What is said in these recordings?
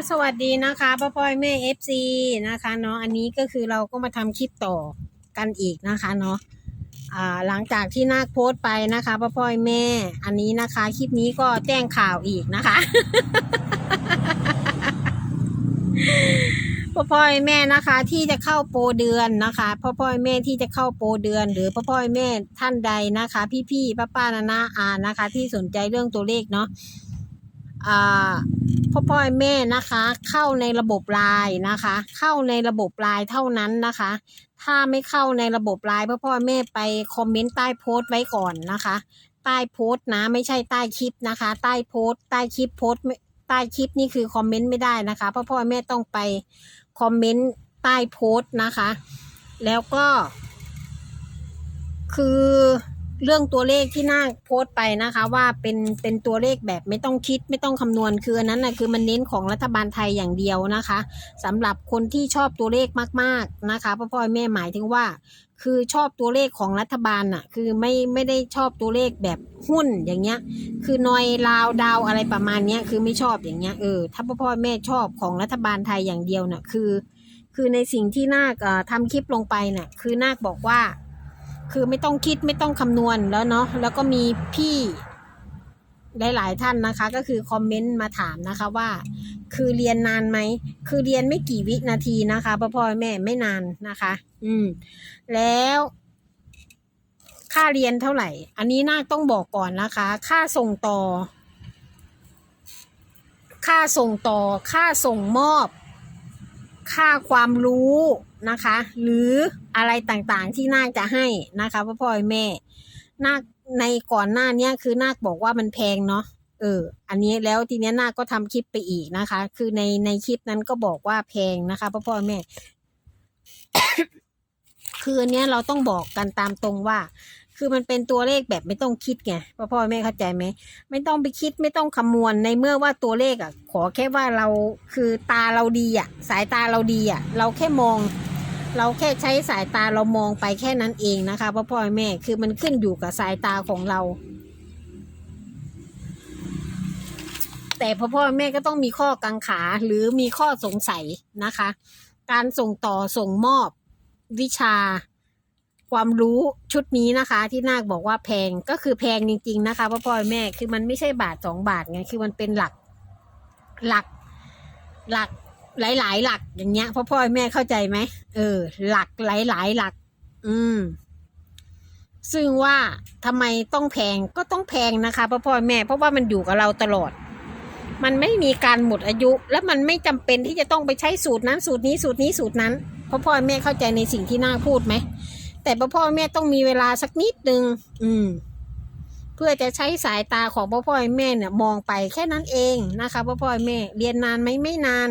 ก็สวัสดีนะคะพ่อพ่อยแม่เอฟซีนะคะเนาะอันนี้ก็คือเราก็มาทำคลิปต่อกันอีกนะคะเนาะอ่าหลังจากที่นาคโพสต์ไปนะคะพ่อพ่อยแม่ อันนี้นะคะคลิปนี้ก็แจ้งข่าวอีกนะคะพ่อพ่อยแม่นะคะ ที่จะเข้าโปรเดือนนะคะพ่อพ่อยแม่ที่จะเข้าโปรเดือน หรือพ่อพ่อยแม่ท่านใดนะคะ พี่ๆป้าป้านานาอานะคะ ที่สนใจเรื่องตัวเลขเนาะ พ่อพ่อแม่นะคะ เข้าในระบบไลน์นะคะ เข้าในระบบไลน์เท่านั้นนะคะ ถ้าไม่เข้าในระบบไลน์พ่อพ่อแม่ไปคอมเมนต์ใต้โพสต์ไว้ก่อนนะคะ ใต้โพสต์นะไม่ใช่ใต้คลิปนะคะ ใต้โพสต์ใต้คลิปโพสต์ใต้คลิปนี่คือคอมเมนต์ไม่ได้นะคะพ่อพ่อแม่ต้องไปคอมเมนต์ใต้โพสต์นะคะ แล้วก็ คือ เรื่องตัวเลขที่น่าโพสต์ไปนะคะ ว่าเป็นเป็นตัวเลขแบบไม่ต้องคิดไม่ต้องคำนวณคืออันนั้นนะคือมันเน้นของรัฐบาลไทยอย่างเดียวนะคะสำหรับคนที่ชอบตัวเลขมากๆนะคะพ่อพ่อแม่หมายถึงว่า คือชอบตัวเลขของรัฐบาลน่ะ คือไม่ไม่ได้ชอบตัวเลขแบบหุ้นอย่างเงี้ย คือนอยลาวดาวอะไรประมาณเนี้ยคือไม่ชอบอย่างเงี้ยเออถ้าพ่อพ่อแม่ชอบของรัฐบาลไทยอย่างเดียวน่ะคือ คือในสิ่งที่นาคเอ่อทำคลิปลงไปน่ะคือนาคบอกว่า คือไม่ต้องคิดไม่ต้องคำนวณแล้วเนาะแล้วก็มีพี่หลายๆท่านนะคะ ก็คือคอมเมนต์มาถามนะคะว่า คือเรียนนานไหมคือเรียนไม่กี่วินาทีนะคะพ่อพ่อแม่ไม่นานนะคะ อืม แล้วค่าเรียนเท่าไหร่ อันนี้น่าต้องบอกก่อนนะคะ ค่าส่งต่อ ค่าส่งต่อ ค่าส่งมอบ ค่าความรู้นะคะ หรืออะไรต่างๆที่นาคจะให้นะคะพ่อพ่อแม่นาคในก่อนหน้าเนี้ยคือนาคบอกว่ามันแพงเนาะเออ อันนี้แล้วทีเนี้ยนาคก็ทำคลิปไปอีกนะคะ คือในในคลิปนั้นก็บอกว่าแพงนะคะพ่อพ่อแม่คืออันเนี้ยเราต้องบอกกันตามตรงว่า คือมันเป็นตัวเลขแบบไม่ต้องคิดไงพ่อพ่อแม่เข้าใจไหมไม่ต้องไปคิดไม่ต้องคำนวณในเมื่อว่าตัวเลขอะ ขอแค่ว่าเราคือตาเราดีอะ สายตาเราดีอะ เราแค่มอง เราแค่ใช้สายตาเรามองไปแค่นั้นเองนะคะพ่อพ่อแม่คือมันขึ้นอยู่กับสายตาของเรา แต่พ่อพ่อแม่ก็ต้องมีข้อกังขาหรือมีข้อสงสัยนะคะ การส่งต่อส่งมอบวิชา ความรู้ชุดนี้นะคะ ที่นาคบอกว่าแพงก็คือแพงจริง ๆ นะคะพ่อพ่อแม่คือมันไม่ใช่บาทสองบาทไงคือมันเป็นหลักหลักหลักหลาย ๆ หลักอย่างเงี้ยพ่อพ่อแม่เข้าใจไหมเออ หลักหลาย ๆ หลัก อืม ซึ่งว่าทำไมต้องแพงก็ต้องแพงนะคะพ่อพ่อแม่ เพราะว่ามันอยู่กับเราตลอด มันไม่มีการหมดอายุ และมันไม่จำเป็นที่จะต้องไปใช้สูตรนั้น สูตรนี้สูตรนี้สูตรนั้นพ่อพ่อแม่เข้าใจในสิ่งที่น่าพูดไหม แต่พ่อพ่อแม่ต้องมีเวลาสักนิดนึงอืม เพื่อจะใช้สายตาของพ่อพ่อแม่เนี่ย มองไปแค่นั้นเองนะคะพ่อพ่อแม่ เรียนนานไหมไม่นาน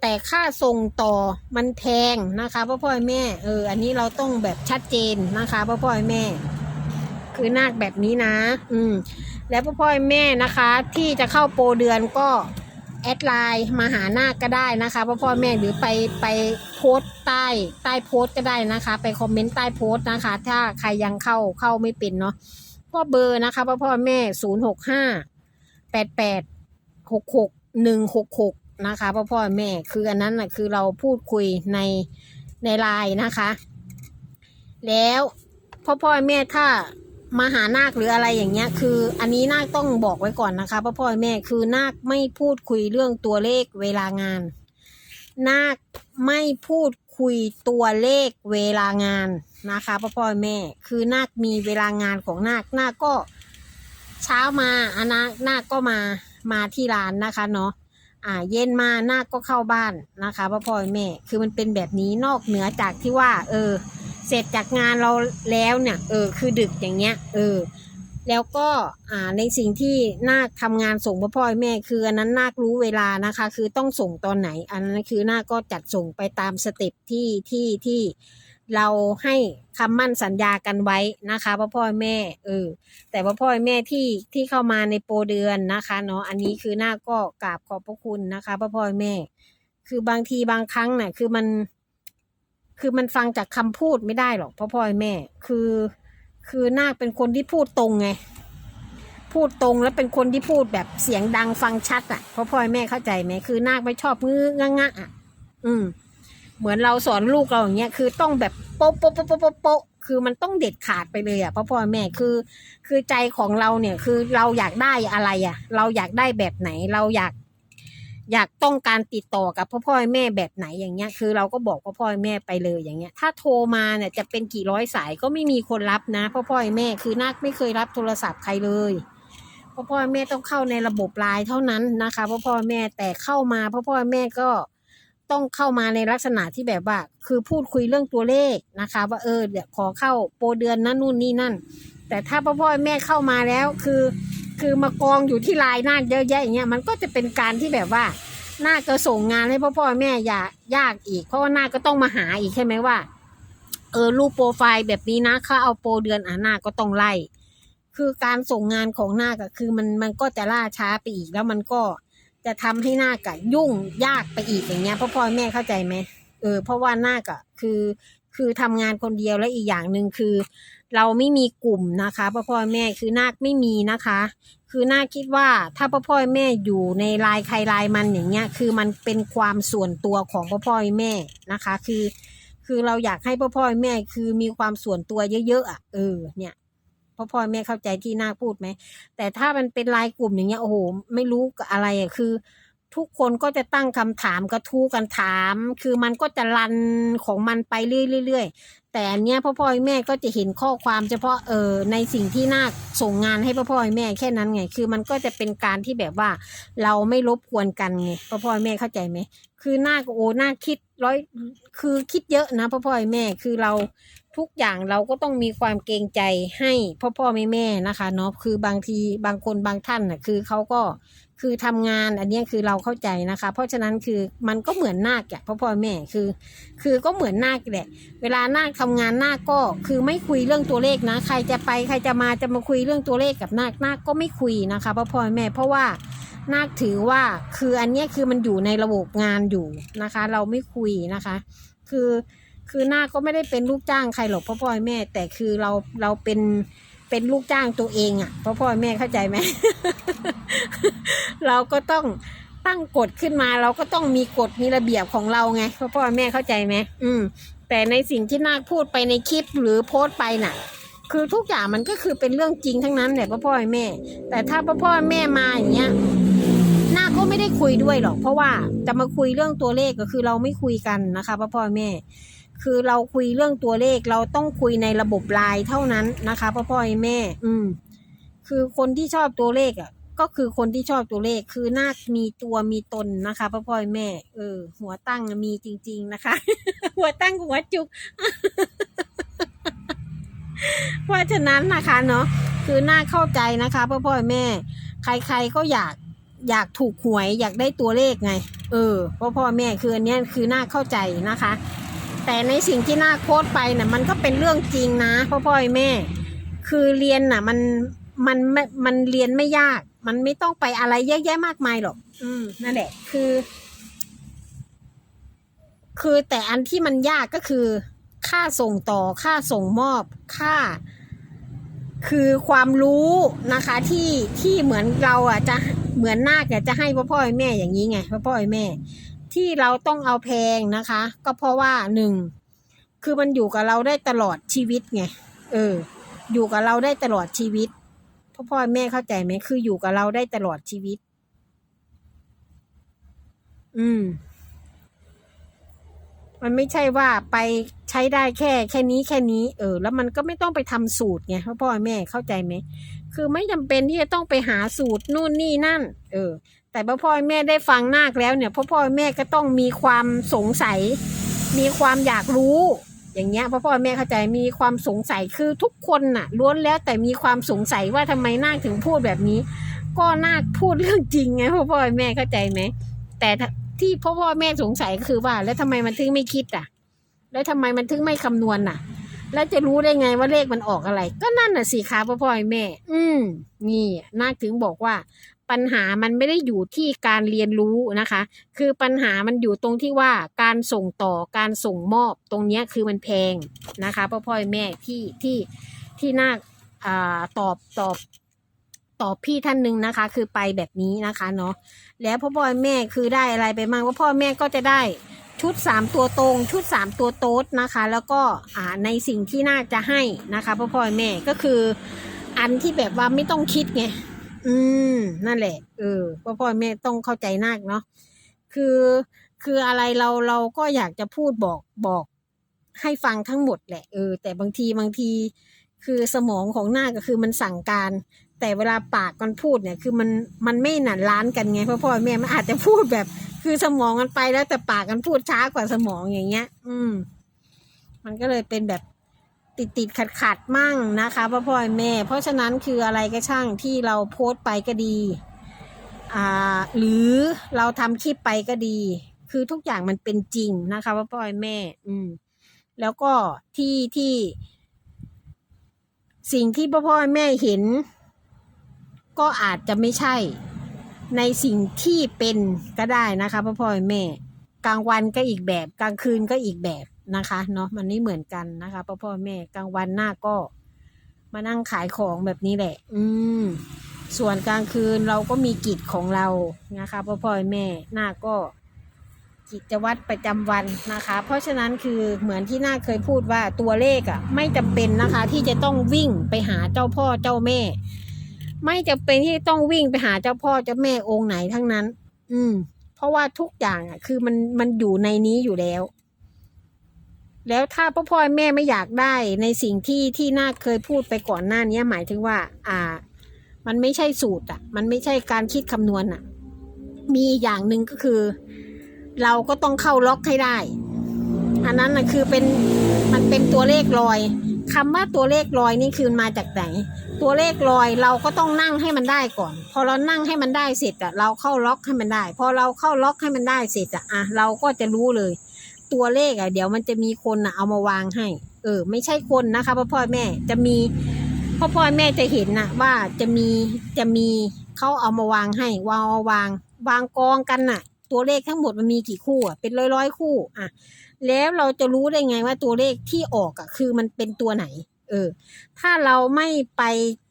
แต่ค่าส่งต่อมันแพงนะคะพ่อพ่อแม่เออ อันนี้เราต้องแบบชัดเจนนะคะพ่อพ่อแม่ คือนาคแบบนี้นะ อืม แล้วพ่อพ่อแม่นะคะ ที่จะเข้าโปรเดือนก็ แอดไลน์มาหาหน้าก็ได้นะคะพ่อพ่อแม่หรือไปไปโพสต์ใต้ใต้โพสต์ก็ได้นะคะ ไปคอมเมนต์ใต้โพสต์นะคะ ถ้าใครยังเข้าเข้าไม่เป็นเนาะพ่อเบอร์นะคะพ่อพ่อแม่ศูนย์หกห้าแปดแปดหกหกหนึ่งหกหกนะคะพ่อพ่อแม่คืออันนั้นนะคือเราพูดคุยในในไลน์นะคะ แล้วพ่อพ่อแม่ถ้า มาหานาคหรืออะไรอย่างเงี้ย คือ อันนี้นาคต้องบอกไว้ก่อนนะคะพ่อพ่อแม่คือนาคไม่พูดคุยเรื่องตัวเลขเวลางาน นาคไม่พูดคุยตัวเลขเวลางานนะคะพ่อพ่อแม่ คือนาคมีเวลางานของนาคนาคก็เช้ามาอานานาคก็มามาที่ร้านนะคะเนาะอ่าเย็นมานาคก็เข้าบ้านนะคะพ่อพ่อแม่ คือมันเป็นแบบนี้นอกเหนือจากที่ว่า เออ เสร็จจากงานเราแล้วเนี่ย เออ คือดึกอย่างเงี้ย เออ แล้วก็อ่าในสิ่งที่นาคทำงานส่งพ่อพ่อแม่ คืออันนั้นนาครู้เวลานะคะ คือต้องส่งตอนไหน อันนั้นคือนาคก็จัดส่งไปตามสเต็ปที่ที่ที่เราให้คำมั่นสัญญากันไว้นะคะพ่อพ่อแม่ เออ แต่พ่อพ่อแม่ที่ที่เข้ามาในโปรเดือนนะคะเนาะอันนี้คือนาคก็กราบขอบพระคุณนะคะพ่อพ่อแม่ คือบางทีบางครั้งน่ะ คือมัน คือมันฟังจากคำพูดไม่ได้หรอกพ่อพ่อแม่ คือ คือนาคเป็นคนที่พูดตรงไง พูดตรงแล้วเป็นคนที่พูดแบบเสียงดังฟังชัดอะพราะพ่อแม่เข้าใจไหมคือนาคไม่ชอบงื้องะงะอะ อืม เหมือนเราสอนลูกเราอย่างเงี้ยคือต้องแบบโป๊ะโป๊ะโป๊ะโป๊ะโป๊ะคือมันต้องเด็ดขาดไปเลยอะพราะพ่อแม่คือ คือใจของเราเนี่ย คือเราอยากได้อะไรอะ เราอยากได้แบบไหนเราอยาก อยากต้องการติดต่อกับพ่อพ่อแม่แบบไหนอย่างเงี้ย คือเราก็บอกพ่อพ่อแม่ไปเลยอย่างเงี้ย ถ้าโทรมาเนี่ยจะเป็นกี่ร้อยสายก็ไม่มีคนรับนะพ่อพ่อแม่คือนาคไม่เคยรับโทรศัพท์ใครเลยพ่อพ่อแม่ต้องเข้าในระบบไลน์เท่านั้นนะคะพ่อพ่อแม่แต่เข้ามาพ่อพ่อแม่ก็ต้องเข้ามาในลักษณะที่แบบว่า คือพูดคุยเรื่องตัวเลขนะคะ ว่าเออเดี๋ยวขอเข้าโปรเดือนนั้นนู่นนี่นั่น แต่ถ้าพ่อพ่อแม่เข้ามาแล้วคือ คือมากองอยู่ที่ลน์นาคเยอะแยะอย่างเงี้ยมันก็จะเป็นการที่แบบว่านาคก็ส่งงานให้พ่อพ่อแม่อยายากอีก เพราะว่านาคก็ต้องมาหาอีกใช่ไหมว่า เออรูปโปรไฟล์แบบนี้นะเขาเอาโปรเดือนอ่านาคก็ต้องไล่ คือการส่งงานของนาคอะคือมันมันก็จะล่าช้าไปอีกแล้วมันก็จะทำให้นาคอะยุ่งยากไปอีกอย่างเงี้ยพ่อพ่อแม่เข้าใจไหมเออเพราะว่านาคอะคือคือทำงานคนเดียวและอีกอย่างหนึ่งคือ เราไม่มีกลุ่มนะคะพ่อพ่อแม่คือนาคไม่มีนะคะ คือนาคคิดว่าถ้าพ่อพ่อแม่อยู่ในลายใครลายมันอย่างเงี้ยคือมันเป็นความส่วนตัวของพ่อพ่อแม่นะคะ คือ คือเราอยากให้พ่อพ่อแม่คือมีความส่วนตัวเยอะๆอะเออเนี่ยพ่อพ่อแม่เข้าใจที่นาคพูดไหมแต่ถ้ามันเป็นลายกลุ่มอย่างเงี้ยโอ้โหไม่รู้อะไรอะคือทุกคนก็จะตั้งคำถามกระทู้กันถาม คือมันก็จะรันของมันไปเรื่อยๆ แต่อันเนี้ยพ่อพ่อแม่ก็จะเห็นข้อความเฉพาะเออในสิ่งที่นาคส่งงานให้พ่อพ่อแม่แค่นั้นไง คือมันก็จะเป็นการที่แบบว่า เราไม่รบกวนกันไงพ่อพ่อแม่เข้าใจไหมคือนาคโอ้นาคคิดร้อยคือคิดเยอะนะพ่อพ่อแม่คือเราทุกอย่างเราก็ต้องมีความเกรงใจให้พ่อพ่อแม่แม่นะคะเนาะคือบางทีบางคนบางท่านน่ะคือเขาก็ คือทำงานอันนี้คือเราเข้าใจนะคะ เพราะฉะนั้นคือมันก็เหมือนนาคอะพ่อพ่อแม่คือ คือก็เหมือนนาคแหละ เวลานาคทำงานนาคก็คือไม่คุยเรื่องตัวเลขนะ ใครจะไปใครจะมาจะมาคุยเรื่องตัวเลขกับนาคนาคก็ไม่คุยนะคะพ่อพ่อแม่เพราะว่านาคถือว่าคืออันนี้คือมันอยู่ในระบบงานอยู่นะคะ เราไม่คุยนะคะ คือคือนาคก็ไม่ได้เป็นลูกจ้างใครหรอกพ่อพ่อแม่ แต่คือเราเราเป็น เป็นลูกจ้างตัวเองอะ่ะพ่อพ่อแม่เข้าใจไหม เราก็ต้องตั้งกฎขึ้นมา เราก็ต้องมีกฎมีระเบียบของเราไงพ่อพ่อแม่เข้าใจไหมอืม แต่ในสิ่งที่นาคพูดไปในคลิปหรือโพสต์ไปน่ะ คือทุกอย่างมันก็คือเป็นเรื่องจริงทั้งนั้นแหละพ่อพ่อแม่ แต่ถ้าพ่อพ่อแม่มาอย่างเงี้ยนาคก็ไม่ได้คุยด้วยหรอก เพราะว่าจะมาคุยเรื่องตัวเลขก็คือเราไม่คุยกันนะคะพ่อพ่อแม่ คือเราคุยเรื่องตัวเลขเราต้องคุยในระบบไลน์เท่านั้นนะคะพ่อพ่อแม่ อืม คือคนที่ชอบตัวเลขอะ ก็คือคนที่ชอบตัวเลขคือนาคมีตัวมีตนนะคะพ่อพ่อแม่ เออ หัวตั้งมีจริง ๆ นะคะ หัวตั้งหัวจุกเพราะฉะนั้นนะคะเนาะคือน่าเข้าใจนะคะพ่อพ่อแม่ ใครๆก็อยากอยากถูกหวยอยากได้ตัวเลขไง เออพ่อพ่อแม่คืออันนี้คือน่าเข้าใจนะคะ แต่ในสิ่งที่น่าโค้ดไปน่ะมันก็เป็นเรื่องจริงนะพ่อพ่อแม่ คือเรียนน่ะ มันมันไม่มันเรียนไม่ยาก มันไม่ต้องไปอะไรเยอะแยะมากมายหรอก อืมนั่นแหละ คือ คือแต่อันที่มันยากก็คือ ค่าส่งต่อค่าส่งมอบค่า คือความรู้นะคะ ที่ที่เหมือนเราอะจะเหมือนนาคเนี่ยจะให้พ่อพ่อแม่อย่างนี้ไงพ่อพ่อแม่ ที่เราต้องเอาแพงนะคะ ก็เพราะว่าหนึ่งคือมันอยู่กับเราได้ตลอดชีวิตไงเออ อยู่กับเราได้ตลอดชีวิตพ่อพ่อแม่เข้าใจไหมคืออยู่กับเราได้ตลอดชีวิต อืม มันไม่ใช่ว่าไปใช้ได้แค่ แค่นี้แค่นี้ เออ แล้วมันก็ไม่ต้องไปทำสูตรไงพ่อพ่อแม่เข้าใจไหมคือไม่จำเป็นที่จะต้องไปหาสูตรนู่นนี่นั่น เออ แต่พ่อพ่อแม่ได้ฟังนาคแล้วเนี่ยพ่อพ่อแม่ก็ต้องมีความสงสัย มีความอยากรู้ อย่างเงี้ยพ่อพ่อแม่เข้าใจมีความสงสัยคือทุกคนน่ะล้วนแล้วแต่มีความสงสัยว่าทำไมนาคถึงพูดแบบนี้ ก็นาคพูดเรื่องจริงไงพ่อพ่อแม่เข้าใจไหมแต่ที่พ่อพ่อแม่สงสัยก็คือว่า แล้วทำไมมันถึงไม่คิดอะ แล้วทำไมมันถึงไม่คำนวณน่ะ แล้วจะรู้ได้ไงว่าเลขมันออกอะไร ก็นั่นน่ะสิคะพ่อพ่อแม่ อืมนี่นาคถึงบอกว่า ปัญหามันไม่ได้อยู่ที่การเรียนรู้นะคะ คือปัญหามันอยู่ตรงที่ว่าการส่งต่อการส่งมอบตรงนี้คือมันแพงนะคะพ่อพ่อแม่ที่ที่ที่น่าตอบตอบตอบพี่ท่านหนึ่งนะคะ คือไปแบบนี้นะคะเนาะแล้วพ่อพ่อแม่คือได้อะไรไปบ้างว่าพ่อแม่ก็จะได้ชุดสามตัวตรง ชุดสามตัวโต๊ดนะคะ แล้วก็ในสิ่งที่น่าจะให้นะคะพ่อพ่อแม่ก็คืออันที่แบบว่าไม่ต้องคิดไง อืม นั่นแหละ เออพ่อพ่อแม่ต้องเข้าใจนักเนาะคือ คืออะไรเราเราก็อยากจะพูดบอกบอกให้ฟังทั้งหมดแหละ เออ แต่บางทีบางที คือสมองของหน้าก็คือมันสั่งการ แต่เวลาปากมันพูดเนี่ย คือมันมันไม่หนันล้านกันไงพ่อพ่อแม่มันอาจจะพูดแบบ คือสมองมันไปแล้วแต่ปากมันพูดช้ากว่าสมองอย่างเงี้ย อืม มันก็เลยเป็นแบบ ติดติดขัดขัดๆมั่งนะคะพ่อพ่อแม่ เพราะฉะนั้นคืออะไรก็ช่างที่เราโพสต์ไปก็ดีอ่าหรือเราทำคลิปไปก็ดี คือทุกอย่างมันเป็นจริงนะคะพ่อพ่อแม่ อืม แล้วก็ที่ที่ สิ่งที่พ่อพ่อแม่เห็น ก็อาจจะไม่ใช่ ในสิ่งที่เป็นก็ได้นะคะพ่อพ่อแม่ กลางวันก็อีกแบบ กลางคืนก็อีกแบบ นะคะเนาะมันไม่เหมือนกันนะคะพ่อพ่อแม่กลางวันหน้าก็มานั่งขายของแบบนี้แหละ อืม ส่วนกลางคืนเราก็มีกิจของเรานะคะพ่อพ่อแม่หน้าก็กิจวัตรประจำวันนะคะ เพราะฉะนั้นคือเหมือนที่หน้าเคยพูดว่าตัวเลขอะ่ะ ไม่จำเป็นนะคะ ที่จะต้องวิ่งไปหาเจ้าพ่อเจ้าแม่ ไม่จำเป็นที่ต้องวิ่งไปหาเจ้าพ่อเจ้าแม่องค์ไหนทั้งนั้น อืม เพราะว่าทุกอย่างอะ คือมันมันอยู่ในนี้อยู่แล้ว แล้วถ้าพ่อพ่อแม่ไม่อยากได้ในสิ่งที่ที่นาคเคยพูดไปก่อนหน้านี้หมายถึงว่า อ่า มันไม่ใช่สูตรอะ มันไม่ใช่การคิดคำนวณอะ มีอย่างหนึ่งก็คือ เราก็ต้องเข้าล็อกให้ได้ อันนั้นนะคือเป็นมันเป็นตัวเลขลอยคำว่าตัวเลขลอยนี่คือมาจากไหน ตัวเลขลอยเราก็ต้องนั่งให้มันได้ก่อน พอเรานั่งให้มันได้เสร็จอะเราเข้าล็อกให้มันได้ พอเราเข้าล็อกให้มันได้เสร็จอะอะเราก็จะรู้เลย ตัวเลขอะเดี๋ยวมันจะมีคนอะเอามาวางให้ เออ ไม่ใช่คนนะคะพ่อพ่อแม่จะมีพ่อพ่อแม่จะเห็นนะว่าจะมีจะมีเขาเอามาวางให้วางวาง วางกองกันน่ะ ตัวเลขทั้งหมดมันมีกี่คู่อะเป็นร้อยร้อยคู่อะแล้วเราจะรู้ได้ไงว่าตัวเลขที่ออกอะคือมันเป็นตัวไหน เออ ถ้าเราไม่ไป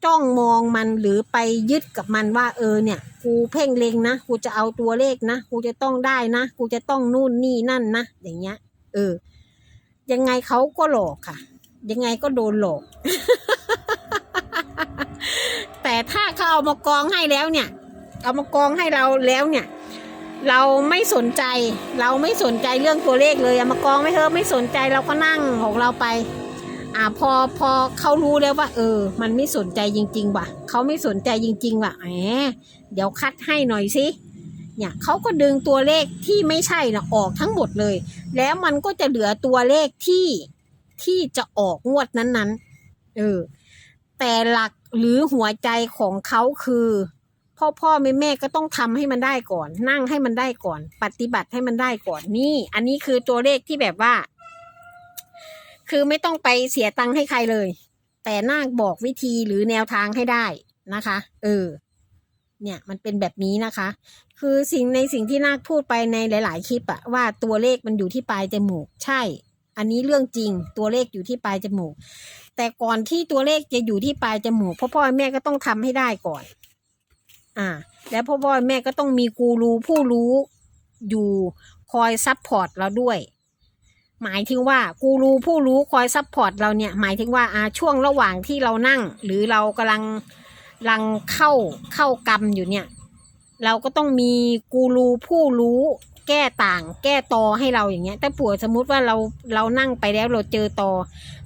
จ้องมองมันหรือไปยึดกับมันว่า เออเนี่ยกูเพ่งเล็งนะกูจะเอาตัวเลขนะกูจะต้องได้นะกูจะต้องนู่นนี่นั่นนะอย่างเงี้ย เออ ยังไงเขาก็หลอกค่ะ ยังไงก็โดนหลอก แต่ถ้าเขาเอามากองให้แล้วเนี่ย เอามากองให้เราแล้วเนี่ยเราไม่สนใจ เราไม่สนใจเรื่องตัวเลขเลยเอามากองไม่เถอะไม่สนใจเราก็นั่งของเราไป อ่าพอพอเขารู้แล้วว่า เออ มันไม่สนใจจริง ๆ ว่ะเขาไม่สนใจจริง ๆ ว่ะแหมเดี๋ยวคัดให้หน่อยสิเนี่ยเขาก็ดึงตัวเลขที่ไม่ใช่นะออกทั้งหมดเลย แล้วมันก็จะเหลือตัวเลขที่ที่จะออกงวดนั้นๆเออแต่หลักหรือหัวใจของเขาคือ พ่อพ่อแม่แม่ก็ต้องทำให้มันได้ก่อน นั่งให้มันได้ก่อน ปฏิบัติให้มันได้ก่อนนี่ อันนี้คือตัวเลขที่แบบว่า คือไม่ต้องไปเสียตังค์ให้ใครเลย แต่นาคบอกวิธีหรือแนวทางให้ได้นะคะ เออ เนี่ยมันเป็นแบบนี้นะคะ คือสิ่งในสิ่งที่นาคพูดไปในหลาย ๆ คลิปอะว่าตัวเลขมันอยู่ที่ปลายจมูก ใช่ อันนี้เรื่องจริง ตัวเลขอยู่ที่ปลายจมูก แต่ก่อนที่ตัวเลขจะอยู่ที่ปลายจมูกพ่อพ่อแม่ก็ต้องทำให้ได้ก่อน อ่า แล้วพ่อพ่อแม่ก็ต้องมีกูรูผู้รู้อยู่คอยซัพพอร์ตเราด้วย หมายถึงว่ากูรูผู้รู้คอยซัพพอร์ตเราเนี่ยหมายถึงว่าอาช่วงระหว่างที่เรานั่ง หรือเรากำลังกำลังเข้าเข้ากรรมอยู่เนี่ย เราก็ต้องมีกูรูผู้รู้แก้ต่างแก้ตอให้เราอย่างเงี้ยถ้าผัวสมมุติว่าเราเรานั่งไปแล้วเราเจอตอ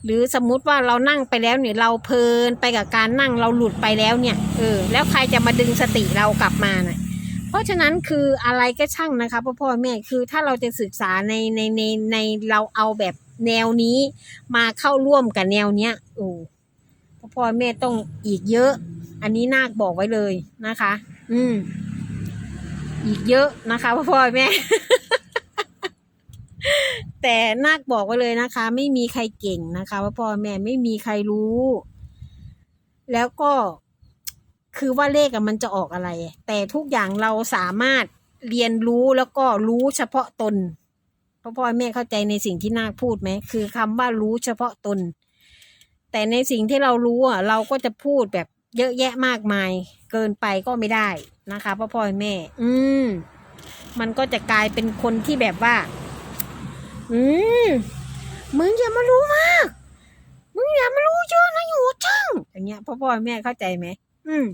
หรือสมมุติว่าเรานั่งไปแล้วเนี่ยเราเพลินไปกับการนั่งเราหลุดไปแล้วเนี่ยเออแล้วใครจะมาดึงสติเรากลับมาน่ะ ราะฉะนั้นคืออะไรก็ช่างนะคะพ่อพ่อแม่คือถ้าเราจะศึกษาในในในในเราเอาแบบแนวนี้มาเข้าร่วมกับแนวเนี้ยโอ้พ่อพ่อแม่ต้องอีกเยอะ อันนี้นาคบอกไว้เลยนะคะ อืม อีกเยอะนะคะพ่อพ่อแม่ แต่นาคบอกไว้เลยนะคะ ไม่มีใครเก่งนะคะพ่อพ่อแม่ไม่มีใครรู้ แล้วก็ คือว่าเลขอะมันจะออกอะไร แต่ทุกอย่างเราสามารถเรียนรู้แล้วก็รู้เฉพาะตนพ่อพ่อแม่เข้าใจในสิ่งที่นาคพูดไหมคือคำว่ารู้เฉพาะตน แต่ในสิ่งที่เรารู้อะเราก็จะพูดแบบเยอะแยะมากมาย เกินไปก็ไม่ได้นะคะพ่อพ่อแม่ อืม มันก็จะกลายเป็นคนที่แบบว่า อืมมึงอย่ามารู้มาก มึงอย่ามารู้เยอะนะอยู่ช่างอย่างเงี้ยพ่อพ่อแม่เข้าใจไหมอืม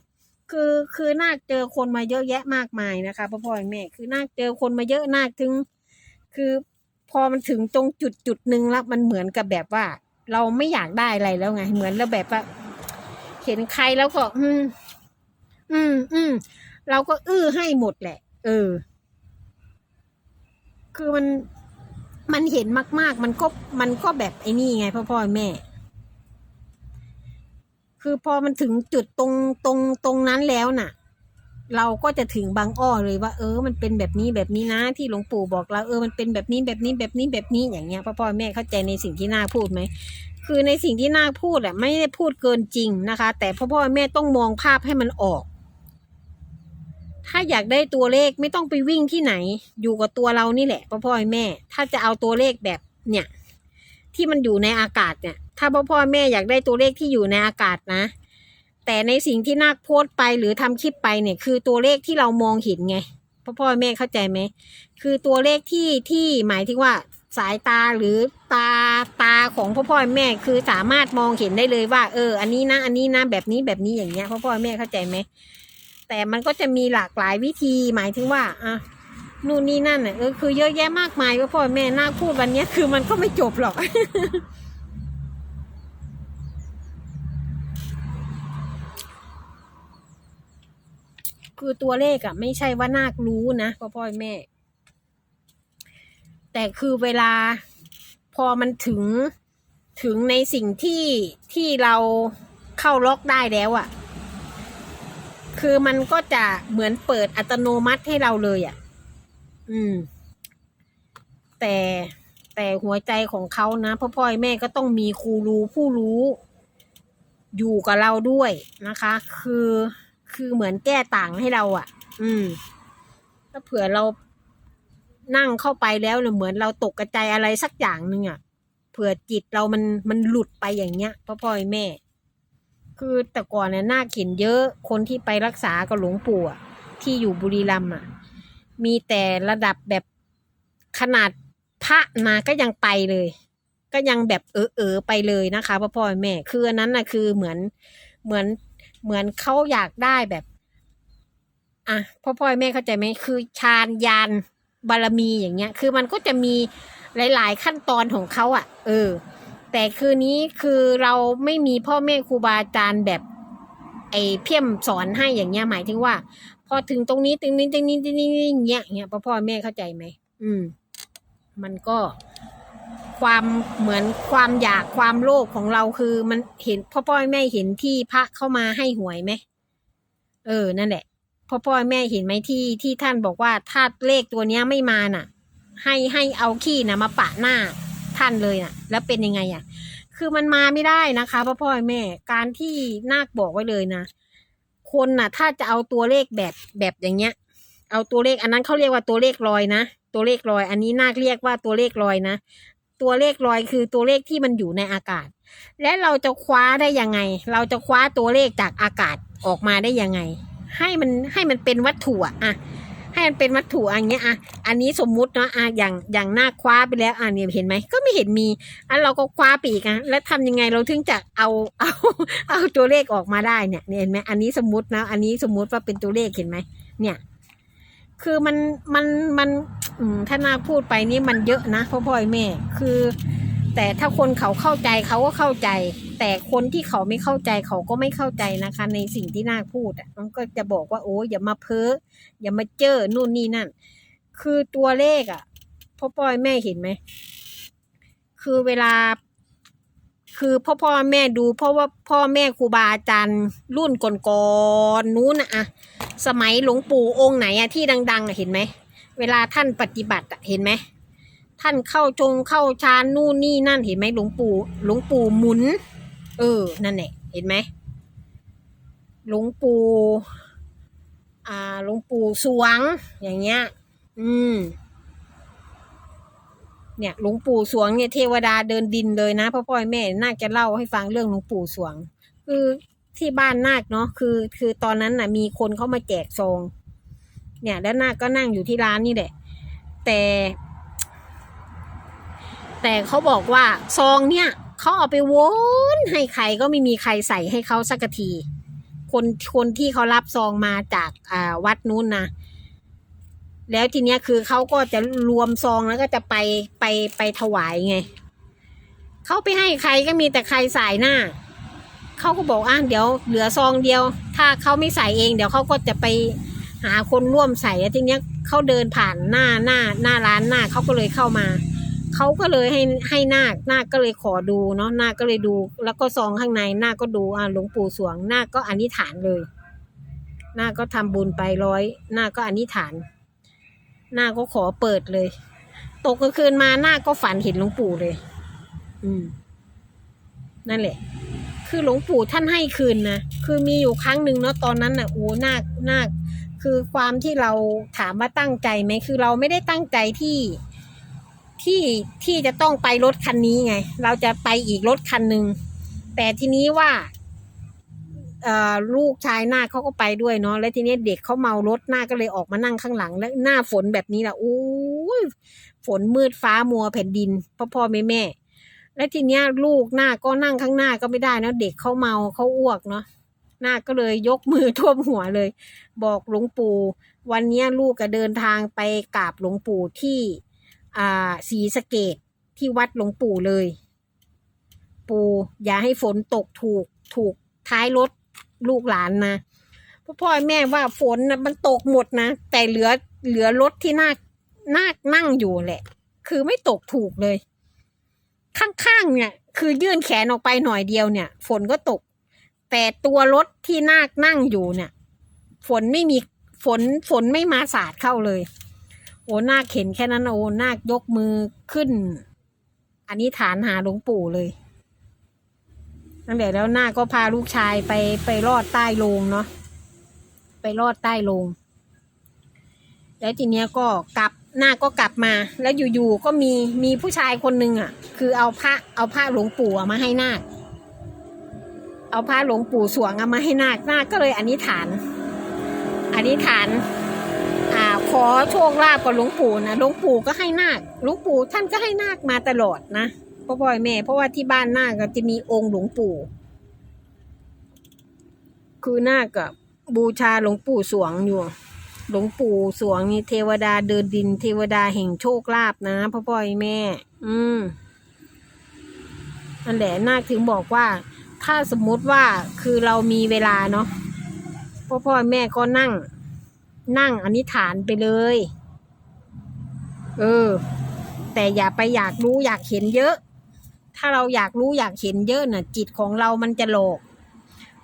คือคือนาคเจอคนมาเยอะแยะมากมายนะคะพ่อพ่อแม่ คือนาคเจอคนมาเยอะนาคถึง คือพอมันถึงตรงจุดจุดหนึ่งแล้วมันเหมือนกับแบบว่า เราไม่อยากได้อะไรแล้วไง เหมือนเราแบบว่า เห็นใครแล้วก็ อืม อืมอืมเราก็อื้อให้หมดแหละ เออ คือมันมันเห็นมาก ๆ มันก็มันก็แบบไอ้นี่ไงพ่อพ่อแม่ คือพอมันถึงจุดตรงตรงตรงนั้นแล้วน่ะ เราก็จะถึงบางอ้อเลยว่า เออ มันเป็นแบบนี้แบบนี้นะ ที่หลวงปู่บอกเราเออมันเป็นแบบนี้แบบนี้แบบนี้แบบนี้อย่างเงี้ยพ่อพ่อแม่เข้าใจในสิ่งที่น่าพูดไหมคือในสิ่งที่น่าพูดอะไม่ได้พูดเกินจริงนะคะ แต่พ่อพ่อแม่ต้องมองภาพให้มันออก ถ้าอยากได้ตัวเลขไม่ต้องไปวิ่งที่ไหน อยู่กับตัวเรานี่แหละพ่อพ่อแม่ ถ้าจะเอาตัวเลขแบบเนี่ย ที่มันอยู่ในอากาศเนี่ย ถ้าพ่อพ่อแม่อยากได้ตัวเลขที่อยู่ในอากาศนะ แต่ในสิ่งที่นาคโพสต์ไปหรือทำคลิปไปเนี่ย คือตัวเลขที่เรามองเห็นไงพ่อพ่อแม่เข้าใจไหมคือตัวเลขที่ที่หมายถึงว่าสายตาหรือตาตาของพ่อพ่อแม่คือสามารถมองเห็นได้เลยว่า เออ อันนี้นะ อันนี้นะแบบนี้แบบนี้อย่างเงี้ยพ่อพ่อแม่เข้าใจไหมแต่มันก็จะมีหลากหลายวิธีหมายถึงว่าอะนู่นนี่นั่นเออคือเยอะแยะมากมายพ่อพ่อแม่น่าพูดวันเนี้ยคือมันก็ไม่จบหรอก คือตัวเลขอะไม่ใช่ว่านาครู้นะพ่อพ่อแม่ แต่คือเวลาพอมันถึงถึงในสิ่งที่ที่เราเข้าล็อกได้แล้วอะคือมันก็จะเหมือนเปิดอัตโนมัติให้เราเลยอะอืม แต่แต่หัวใจของเขานะพ่อพ่อแม่ก็ต้องมีครูรู้ผู้รู้ อยู่กับเราด้วยนะคะ คือ คือเหมือนแก้ต่างให้เราอะ่ะ อืมถ้าเผื่อเรานั่งเข้าไปแล้วเนี่ยเหมือนเราตกกระจายอะไรสักอย่างหนึ่งอะ่ะ เผื่อจิตเรามันมันหลุดไปอย่างเงี้ยพ่อพ่อแม่ คือแต่ก่อนเนี่ยน่าเข็นเยอะ คนที่ไปรักษากับหลวงปู่อะที่อยู่บุรีรัมย์อะ มีแต่ระดับแบบขนาดพระนาก็ยังไปเลย ก็ยังแบบเออเออไปเลยนะคะพ่อพ่อแม่ คืออันนั้นน่ะคือเหมือนเหมือน เหมือนเขาอยากได้แบบอะพ่อพ่อแม่เข้าใจไหมคือฌานยานบารมีอย่างเงี้ย คือมันก็จะมีหลาย ๆ ขั้นตอนของเขาอะ เออ แต่คืนนี้คือเราไม่มีพ่อแม่ครูบาอาจารย์แบบ ไอ้เพี้ยมสอนให้อย่างเงี้ยหมายถึงว่า พอถึงตรงนี้ตรงนี้ตรงนี้ตรงนี้อย่างเงี้ยเงี้ยพ่อพ่อแม่เข้าใจไหมอืม มันก็ ความเหมือนความอยากความโลภของเราคือมันเห็นพ่อพ่อยแม่เห็นที่พระเข้ามาให้หวยไหมเออ นั่นแหละพ่อพ่อแม่เห็นไหมที่ที่ท่านบอกว่าถ้าเลขตัวเนี้ยไม่มาน่ะ ให้ให้เอาขี้นะมาปะหน้าท่านเลยน่ะ แล้วเป็นยังไงอะ คือมันมาไม่ได้นะคะพ่อพ่อแม่การที่นาคบอกไว้เลยนะคนน่ะ ถ้าจะเอาตัวเลขแบบแบบอย่างเงี้ย เอาตัวเลขอันนั้นเขาเรียกว่าตัวเลขลอยนะตัวเลขลอย อันนี้นาคเรียกว่าตัวเลขลอยนะ ตัวเลขลอยคือตัวเลขที่มันอยู่ในอากาศ และเราจะคว้าได้ยังไง เราจะคว้าตัวเลขจากอากาศออกมาได้ยังไง ให้มันให้มันเป็นวัตถุอะให้มันเป็นวัตถุอันเงี้ยอะอันนี้สมมุติเนาะอะอย่างอย่างหน้าคว้าไปแล้วอะเนี่ยเห็นไหมก็ไม่เห็นมีอันเราก็คว้าไปอีกอะแล้วทำยังไงเราถึงจะเอาเอาเอาตัวเลขออกมาได้เนี่ยเห็นไหมอันนี้สมมตินะอันนี้สมมุติว่าเป็นตัวเลขเห็นไหมเนี่ย คือมันมันมัน ถ้านาพูดไปนี่มันเยอะนะพ่อพ่อแม่ คือ แต่ถ้าคนเขาเข้าใจเขาก็เข้าใจ แต่คนที่เขาไม่เข้าใจเขาก็ไม่เข้าใจนะคะ ในสิ่งที่นาพูดอะมันก็จะบอกว่าโอ้อย่ามาเพ้ออย่ามาเจอนู่นนี่นั่น คือตัวเลขอะพ่อพ่อแม่เห็นไหมคือเวลา คือพ่อพ่อแม่ดูเพราะว่าพ่อแม่ครูบาอาจารย์รุ่นก่อนๆนู้นนะอะสมัยหลวงปู่องค์ไหนอะที่ดัง ๆอะเห็นไหม เวลาท่านปฏิบัติเห็นไหมท่านเข้าจงเข้าฌานนู่นนี่นั่นเห็นไหมหลวงปู่หลวงปู่หมุน เออ นั่นแหละเห็นไหมหลวงปู่อ่าหลวงปู่สวง อย่างเงี้ย อืม เนี่ยหลวงปู่สวงเนี่ยเทวดาเดินดินเลยนะพ่อพ่อแม่น่าจะเล่าให้ฟังเรื่องหลวงปู่สวง คือที่บ้านนาคเนาะคือ คือตอนนั้นน่ะ มีคนเข้ามาแจกซอง เนี่ยแล้วนหน้าก็นั่งอยู่ที่ร้านนี่แหละ แต่ แต่เขาบอกว่าซองเนี่ยเขาเอาไปวนให้ใครก็ไม่มีใครใส่ให้เขาสักที คนคนที่เขารับซองมาจากอ่าวัดนู้นนะแล้วทีเนี้ยคือเขาก็จะรวมซองแล้วก็จะไปไปไปถวายไงเขาไปให้ใครก็มีแต่ใครใส่หน้าเขาก็บอกอะเดี๋ยวเหลือซองเดียว ถ้าเขาไม่ใส่เอง เดี๋ยวเขาก็จะไป หาคนร่วมใส่ทีเนี้ยเขาเดินผ่านหน้าหน้าหน้าร้านหน้าเขาก็เลยเข้ามาเขาก็เลยให้ให้นาคนาคก็เลยขอดูเนาะนาคก็เลยดู แล้วก็ซองข้างในนาคก็ดูอ่าหลวงปู่สวงนาคก็อธิษฐานเลยนาคก็ทำบุญไปร้อยนาคก็อธิษฐานนาคก็ขอเปิดเลย ตกกลางคืนมานาคก็ฝันเห็นหลวงปู่เลย อืม นั่นแหละ คือหลวงปู่ท่านให้คืนนะคือมีอยู่ครั้งหนึ่งเนาะตอนนั้นน่ะโอ้นาคนาค คือความที่เราถามว่าตั้งใจไหมคือเราไม่ได้ตั้งใจที่ที่ที่จะต้องไปรถคันนี้ไง เราจะไปอีกรถคันหนึ่งแต่ทีนี้ว่าลูกชายหน้าเขาก็ไปด้วยเนาะแล้วทีนี้เด็กเขาเมารถหน้าก็เลยออกมานั่งข้างหลัง แล้วหน้าฝนแบบนี้แหละโอ้ยฝนมืดฟ้ามัวแผ่นดินพ่อพ่อแม่แม่ แล้วทีเนี้ยลูกหน้าก็นั่งข้างหน้าก็ไม่ได้นะเด็กเขาเมาเขาอ้วกเนาะ น้าก็เลยยกมือท่วมหัวเลย บอกหลวงปู่ วันนี้ลูกก็เดินทางไปกราบหลวงปู่ที่อ่าศรีสะเกดที่วัดหลวงปู่เลย ปู่อย่าให้ฝนตกถูกถูกท้ายรถลูกหลานนะพ่อพ่อแม่ว่าฝนนะมันตกหมดนะ แต่เหลือเหลือรถที่นาคนาคนั่งอยู่แหละ คือไม่ตกถูกเลย ข้างๆเนี่ย คือยื่นแขนออกไปหน่อยเดียวเนี่ย ฝนก็ตก แต่ตัวรถที่นาคนั่งอยู่เนี่ย ฝนไม่มีฝนฝนไม่มาสาดเข้าเลย โอ้นาคเห็นแค่นั้นโอ้นาคยกมือขึ้นอันนี้ฐานหาหลวงปู่เลยตั้งแต่แล้วนาคก็พาลูกชายไปไปรอดใต้โลงเนาะไปรอดใต้โลงแล้วทีเนี้ยก็กลับนาคก็กลับมา แล้วอยู่ๆก็มีมีผู้ชายคนหนึ่งอะ คือเอาพระเอาพระหลวงปู่มาให้นาค เอาพระหลวงปู่สวงเอามาให้นาคนาคก็เลยอธิษฐานอธิษฐานอ่าขอโชคลาภกับหลวงปู่นะหลวงปู่ก็ให้นาคหลวงปู่ท่านก็ให้นาคมาตลอดนะพ่อพ่อแม่ เพราะว่าที่บ้านนาคก็จะมีองค์หลวงปู่ คือนาคกับบูชาหลวงปู่สวงอยู่ หลวงปู่สวงนี่เทวดาเดินดิน เทวดาแห่งโชคลาภนะพ่อพ่อแม่ อืมนั่นแหละนาคถึงบอกว่า ถ้าสมมุติว่าคือเรามีเวลาเนาะพ่อพ่อแม่ก็นั่ง นั่งอธิฐานไปเลย เออ แต่อย่าไปอยากรู้อยากเห็นเยอะ ถ้าเราอยากรู้อยากเห็นเยอะน่ะ จิตของเรามันจะหลอก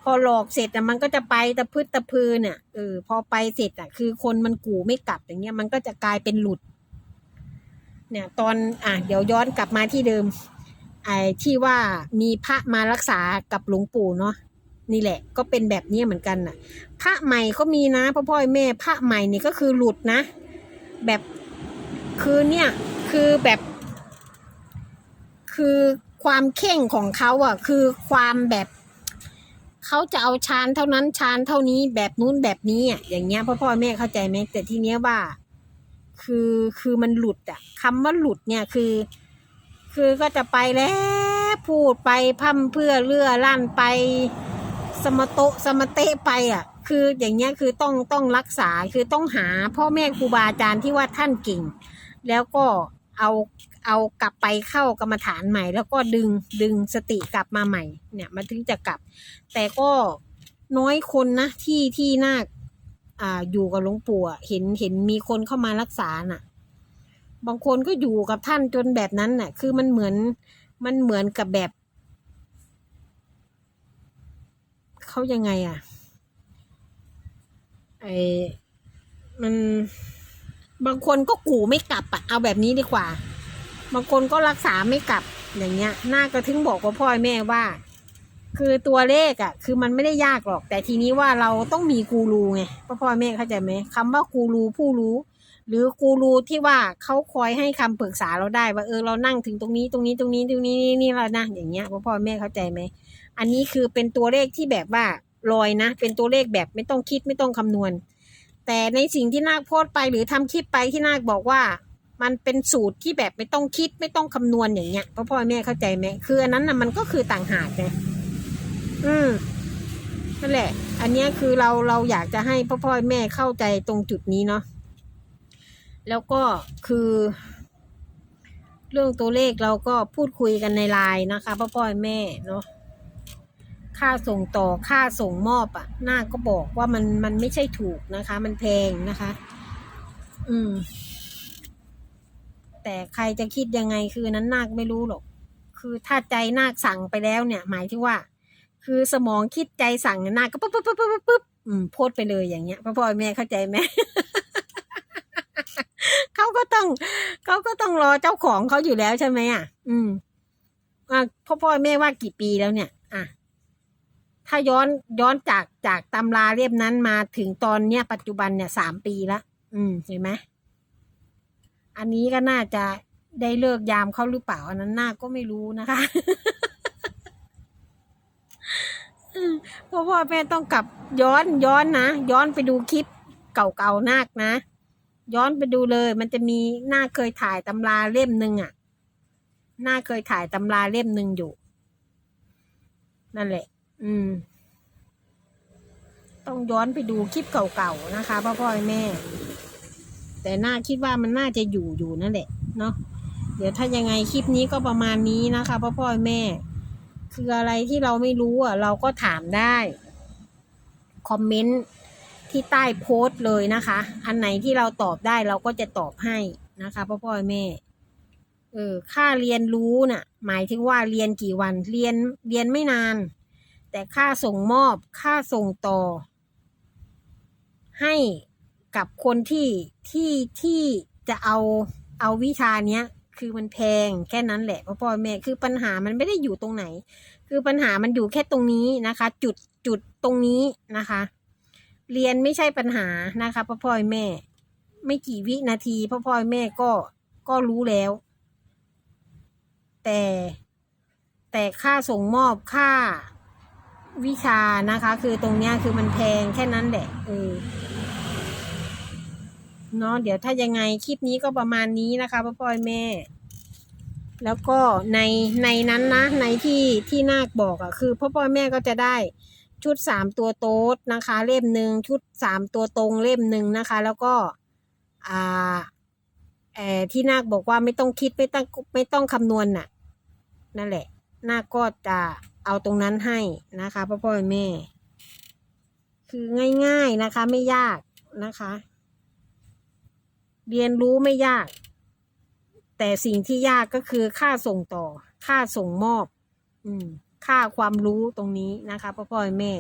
พอหลอกเสร็จน่ะมันก็จะไปตะพืดตะพือเนี่ยเออพอไปเสร็จอะ คือคนมันกูไม่กลับอย่างเงี้ยมันก็จะกลายเป็นหลุด เนี่ย ตอนอะเดี๋ยวย้อนกลับมาที่เดิม ไอ้ที่ว่ามีพระมารักษากับหลวงปู่เนาะนี่แหละ ก็เป็นแบบนี้เหมือนกันน่ะ พระใหม่ก็มีนะพ่อพ่อแม่พระใหม่นี่ก็คือหลุดนะ แบบคือเนี่ยคือแบบ คือความเข่งของเขาอะ คือความแบบเขาจะเอาชานเท่านั้นชานเท่านี้แบบนู้นแบบนี้อะอย่างเงี้ยพ่อพ่อแม่เข้าใจไหมแต่ทีเนี้ยว่า คือคือมันหลุดอะคำว่าหลุดเนี่ยคือ คือก็จะไปแล้ว พูดไปพั่มเพื่อเลื่อลั่นไป สมโตสมเตะไปอะ คืออย่างเงี้ยคือต้องต้องรักษาคือต้องหาพ่อแม่ครูบาอาจารย์ที่ว่าท่านเก่ง แล้วก็เอาเอากลับไปเข้ากรรมฐานใหม่ แล้วก็ดึงดึงสติกลับมาใหม่ เนี่ยมันถึงจะกลับ แต่ก็น้อยคนนะที่ที่นาคอ่าอยู่กับหลวงปู่เห็นเห็นมีคนเข้ามารักษาน่ะ บางคนก็อยู่กับท่านจนแบบนั้นน่ะ คือมันเหมือนมันเหมือนกับแบบเขายังไงอะไอมันบางคนก็กูไม่กลับอะเอาแบบนี้ดีกว่า บางคนก็รักษาไม่กลับอย่างเงี้ยน่าก็ถึงบอกกับพ่อแม่ว่า คือตัวเลขอะคือมันไม่ได้ยากหรอก แต่ทีนี้ว่าเราต้องมีกูรูไงพ่อพ่อแม่เข้าใจไหมคำว่ากูรูผู้รู้ หรือกูรูที่ว่าเขาคอยให้คำปรึกษาเราได้ ว่าเออเรานั่งถึงตรงนี้ตรงนี้ตรงนี้ตรงนี้นี่นี่แล้วนะอย่างเงี้ยพ่อพ่อแม่เข้าใจไหมอันนี้คือเป็นตัวเลขที่แบบว่าลอยนะ เป็นตัวเลขแบบไม่ต้องคิดไม่ต้องคำนวณ แต่ในสิ่งที่นาคโพสไปหรือทำคลิปไปที่นาคบอกว่า มันเป็นสูตรที่แบบไม่ต้องคิดไม่ต้องคำนวณอย่างเงี้ยพ่อพ่อแม่เข้าใจไหมคืออันนั้นน่ะมันก็คือต่างหากไงอืมนั่นแหละ อันนี้คือเราเราอยากจะให้พ่อพ่อแม่เข้าใจตรงจุดนี้เนาะ แล้วก็คือ เรื่องตัวเลขเราก็พูดคุยกันในไลน์นะคะพ่อพ่อแม่เนาะค่าส่งต่อค่าส่งมอบอะ่ะหน้าก็บอกว่ามันมันไม่ใช่ถูกนะคะ มันแพงนะคะ อืม แต่ใครจะคิดยังไงคือนั้นนาคไม่รู้หรอก คือถ้าใจนาคสั่งไปแล้วเนี่ย หมายถึงว่า คือสมองคิดใจสั่งนาคก็ปุ๊บปุ๊บปุ๊บปุ๊บปุ๊บปุ๊บอืมโพดไปเลยอย่างเงี้ยพ่อพ่อแม่เข้าใจไหม เขาก็ต้องเขาก็ต้องรอเจ้าของเขาอยู่แล้วใช่ไหมอะ อืมอะพ่อพ่อแม่ว่ากี่ปีแล้วเนี่ย อะ ถ้าย้อนย้อนจากจากตำราเล่มนั้นมาถึงตอนเนี้ยปัจจุบันเนี่ยสามปีละอืมเห็นไหมอันนี้ก็น่าจะได้เลิกยามเขาหรือเปล่าอันนั้นน่าก็ไม่รู้นะคะอืมเพราะว่าแม่ต้องกลับย้อนย้อนนะ ย้อนไปดูคลิปเก่าๆนาคนะ ย้อนไปดูเลย มันจะมีหน้าเคยถ่ายตำราเล่มหนึ่งอะ หน้าเคยถ่ายตำราเล่มหนึ่งอยู่ นั่นแหละ อืม ต้องย้อนไปดูคลิปเก่าๆนะคะพ่อพ่อแม่ แต่น่าคิดว่ามันน่าจะอยู่อยู่นั่นแหละ เนาะเดี๋ยวถ้ายังไงคลิปนี้ก็ประมาณนี้นะคะพ่อพ่อแม่ คืออะไรที่เราไม่รู้อะ เราก็ถามได้ คอมเมนต์ ที่ใต้โพสต์เลยนะคะ อันไหนที่เราตอบได้เราก็จะตอบให้นะคะพ่อพ่อแม่ เออ ค่าเรียนรู้น่ะ หมายถึงว่าเรียนกี่วัน เรียน เรียนไม่นาน แต่ค่าส่งมอบ ค่าส่งต่อ ให้กับคนที่ที่ที่จะเอาเอาวิชาเนี้ย คือมันแพงแค่นั้นแหละพ่อพ่อแม่ คือปัญหามันไม่ได้อยู่ตรงไหน คือปัญหามันอยู่แค่ตรงนี้นะคะ จุดจุดตรงนี้นะคะ เรียนไม่ใช่ปัญหานะคะพ่อพ่อยแม่ ไม่กี่วินาทีพ่อพ่อยแม่ก็ก็รู้แล้ว แต่ แต่ค่าส่งมอบค่าวิชานะคะ คือตรงเนี้ยคือมันแพงแค่นั้นแหละเออเนาะเดี๋ยวถ้ายังไงคลิปนี้ก็ประมาณนี้นะคะพ่อพ่อยแม่ แล้วก็ในในนั้นนะ ในที่ที่นาคบอกอะ่ะ คือพ่อพ่อยแม่ก็จะได้ ชุดสามตัวโต๊ดนะคะ เล่มหนึ่งชุดสามตัวตรงเล่มหนึ่งนะคะ แล้วก็อ่าเออที่นาคบอกว่าไม่ต้องคิดไม่ต้องไม่ต้องคำนวณน่ะ นั่นแหละ นาคก็จะเอาตรงนั้นให้นะคะพ่อพ่อแม่ คือง่าย ๆนะคะ ไม่ยากนะคะ เรียนรู้ไม่ยาก แต่สิ่งที่ยากก็คือค่าส่งต่อ ค่าส่งมอบ อืม ค่าความรู้ตรงนี้นะคะพ่อพ่อแม่